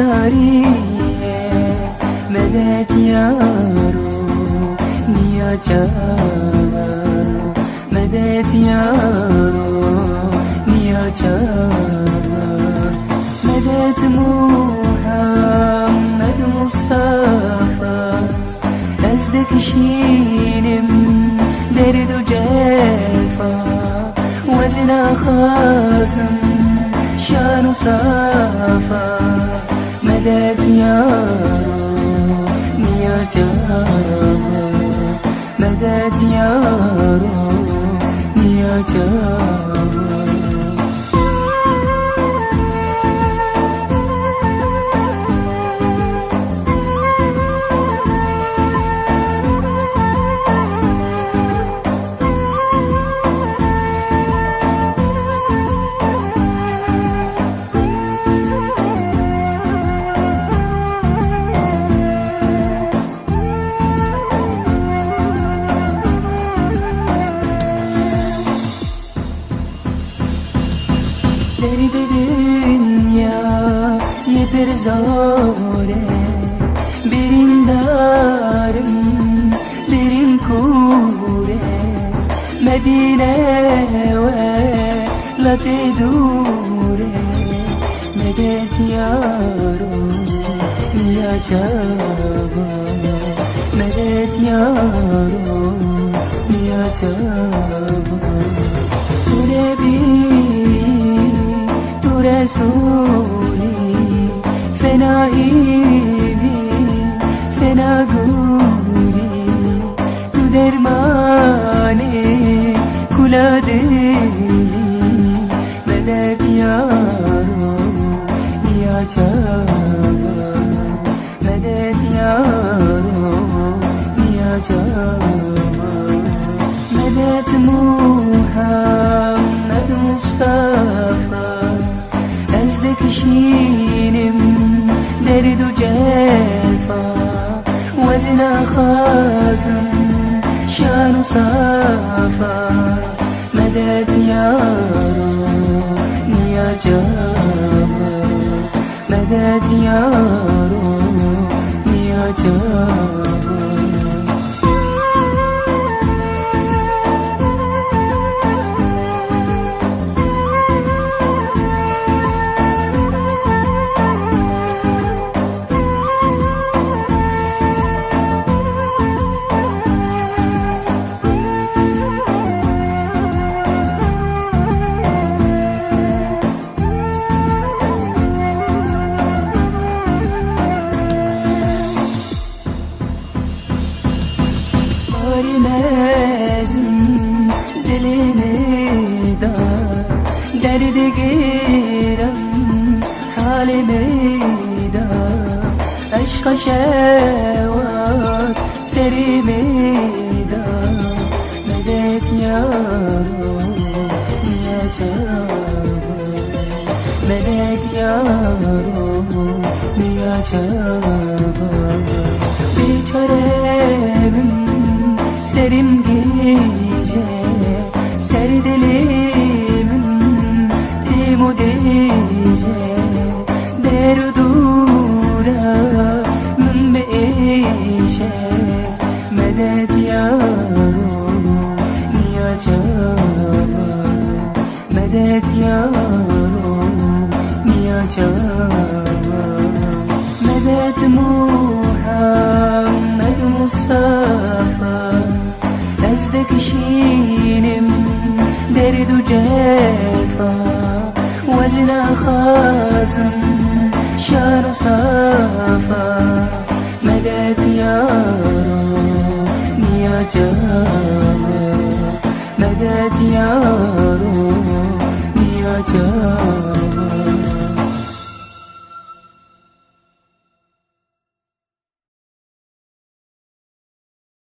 ستاریه مدد یارو نیا چارو مدد یارو نیا چارو مدد محمد مصطفى نزدك شينم درد وجفا وزنا خازم شان وصافا medet ya Rab Ya Cevap Medet ya Rab Ya Bir फिर जोरे birindarım Derin kure. Medine ve lati dure Medet yarum ya çaba. Medet yarum ya çaba. Ture bir, ture sur elini Melek yarım yiyacağım Melek yarım yiyacağım Melek Muhammed Mustafa Ezdek şinim derdu cefa Vezine khazım şanu safa medet yarum ya canım medet yarum ya canım vermezdim Dilimi da derdi giren halimi da. Aşka şevat serimi da. Medet yarım yatağım Medet yarım yatağım Bir çaremim serim gece Serdilimin timu dece Derdura mmeşe Medet ya çaba Medet ya çaba Medet Muhammed Mustafa نزدك شينم درد وجفا وزنا خازم شان صافا مدد يا روح يا جابا مدد يا روح يا جابا